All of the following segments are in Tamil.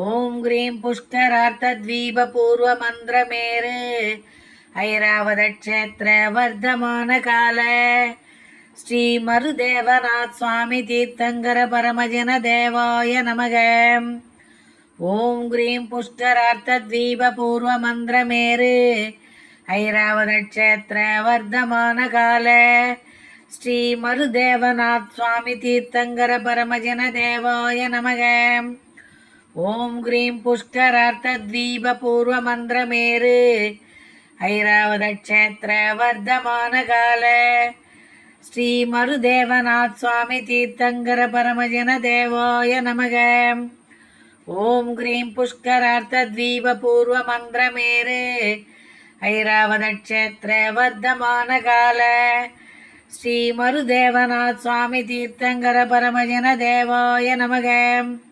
ஓம் கிரீம் புஷ்கரார்த்த தீப பூர்வ மந்திரமேரு ஐராவத க்ஷேத்திர வர்த்தமான கால ஸ்ரீ மருதேவநாத் சுவாமி தீர்த்தங்கர பரமஜன தேவாய நமக. ஓம் கிரீம் புஷ்கரார்த்த தீப பூர்வ மந்திரமேரு ஐராவத க்ஷேத்திர வர்த்தமான கால ஸ்ரீ மருதேவநாத் சுவாமி தீர்த்தங்கர பரமஜன தேவாய நமக. ஓம் கிரீம் புஷ்கரார்த்த தீப பூர்வ மந்திரமேரு ஐராவத க்ஷேத்திர வர்த்தமான கால ஸ்ரீ மருதேவநாத் சுவாமி தீர்த்தங்கர பரமஜன தேவாய நமக. ஓம் கிரீம் புஷ்கரார்த்த தீப பூர்வ மந்திரமேரு ஐராவத க்ஷேத்திர வர்த்தமான கால ஸ்ரீ மருதேவநாத் சுவாமி தீர்த்தங்கர பரமஜன தேவாய நமகம்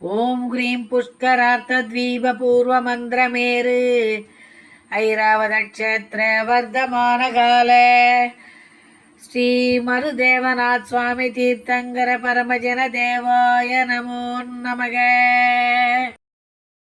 ஓம் ஹ்ரீம் புஷ்கரார்த்த தீப பூர்வ மந்திரமேரு ஐராவத க்ஷேத்திர வர்த்தமான கால ஸ்ரீ மருதேவநாத் சுவாமி தீர்த்தங்கர பரமஜன தேவாய நமோ நமக.